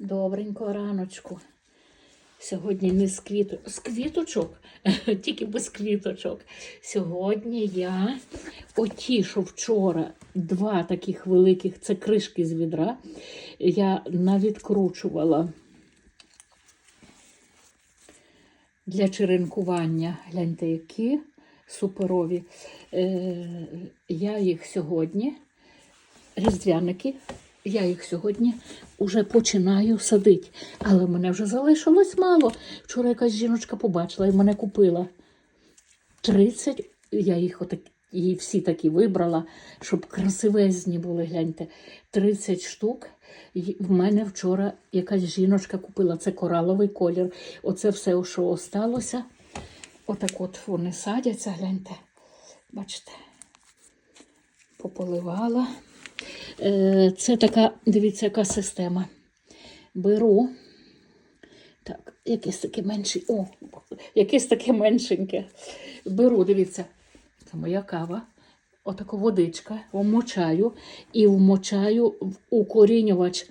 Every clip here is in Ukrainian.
Добренько раночку. Сьогодні не з, квіт... з квіточок, тільки без квіточок. Сьогодні я оті, що вчора два таких великих, це кришки з відра, я навідкручувала для черенкування. Гляньте, які суперові. Е, я їх сьогодні, різдвяники, я їх сьогодні вже починаю садити. Але мене вже залишилось мало. Вчора якась жіночка побачила і мене купила. 30, я їх отак, її всі такі вибрала, щоб красивезні були, гляньте. 30 штук. І В мене вчора якась жіночка купила. Це кораловий колір. Оце все, що осталося. Отак от вони садяться, гляньте. Бачите, пополивала. Е, Це така, дивіться, яка система. Беру. Так, якесь таке менше. О, якесь таке меншеньке. Беру, дивіться, це моя кава. Отаку водичка, вмочаю і вмочаю в укорінювач.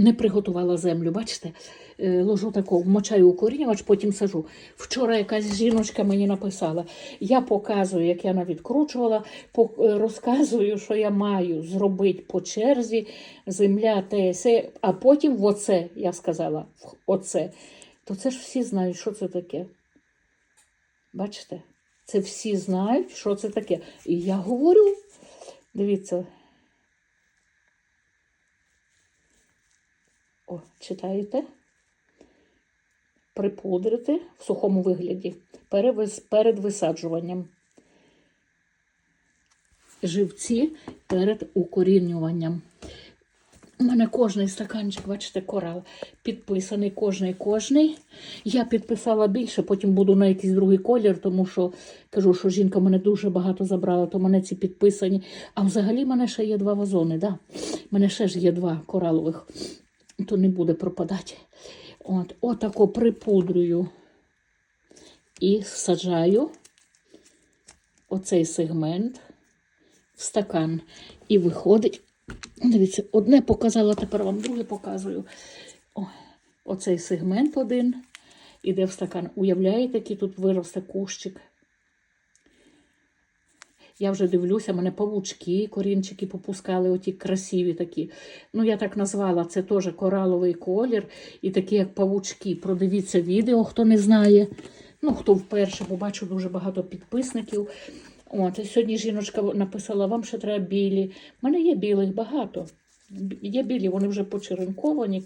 Не приготувала землю, бачите? Е, Ложу таку, вмочаю укорінювач, потім сажу. Вчора якась жіночка мені написала. Я показую, як я навідкручувала, е, розказую, що я маю зробити по черзі, земля, те, а потім в оце, я сказала, в оце. То це ж всі знають, що це таке. Бачите? Це всі знають, що це таке. І я говорю, дивіться. О, читаєте? Припудрити в сухому вигляді перед висаджуванням. Живці перед укорінюванням. У мене кожний стаканчик, бачите, корал підписаний, кожний, кожний. Я підписала більше, потім буду на якийсь другий колір, тому що кажу, що жінка мене дуже багато забрала, то мене ці підписані. А взагалі в мене ще є два вазони. Да? Мене ще ж є два коралових, то не буде пропадати. От, отако припудрюю і саджаю оцей сегмент в стакан. І виходить. Дивіться, одне показала, тепер вам друге показую. О, оцей сегмент один іде в стакан. Уявляєте, який тут виросте кущик? Я вже дивлюся, мене павучки, корінчики попускали, оті красиві такі. Ну, я так назвала, це теж кораловий колір і такі, як павучки. Продивіться відео, хто не знає. Ну, хто вперше, бо бачу дуже багато підписників. От, сьогодні жіночка написала, вам ще треба білі. У мене є білих багато. Є білі, вони вже почеренковані.